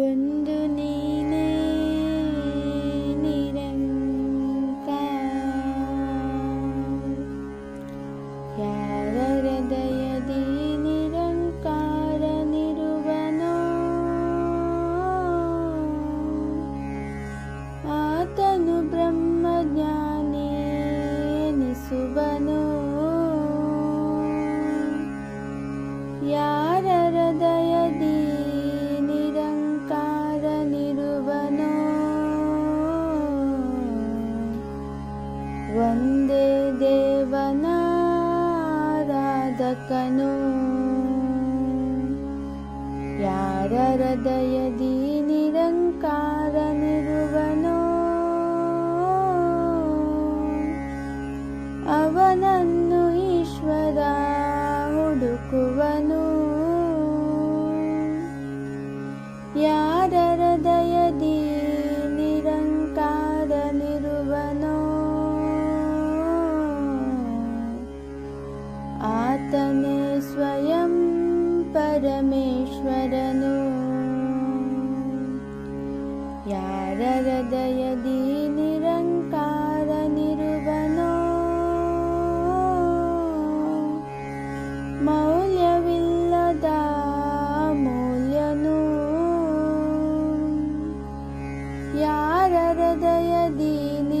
ಒಂದು ನೀನೇ ಒಂದೇ ದೇವನಾರಾಧಕನು ಯಾರ ಹೃದಯದಿ ನಿರಂಕಾರ ನಿರುವನೋ ಅವನನ್ನು ಈಶ್ವರ स्वयं परमेश्वरनु। यदय दीनिरङ्कारनिर्वनो मौल्यवल्यनु यदय दीनि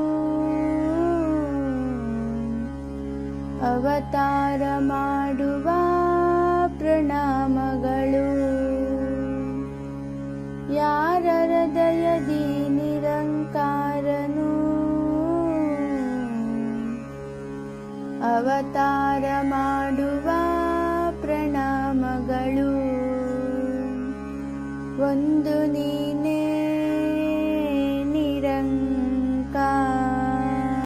ಅವತಾರ ಮಾಡುವ ಪ್ರಣಾಮಗಳು. ಯಾರ ಹೃದಯದಿ ನಿರಂಕಾರನು? ಅವತಾರ ಮಾಡುವ ಪ್ರಣಾಮಗಳು. ಒಂದು ನೀನೇ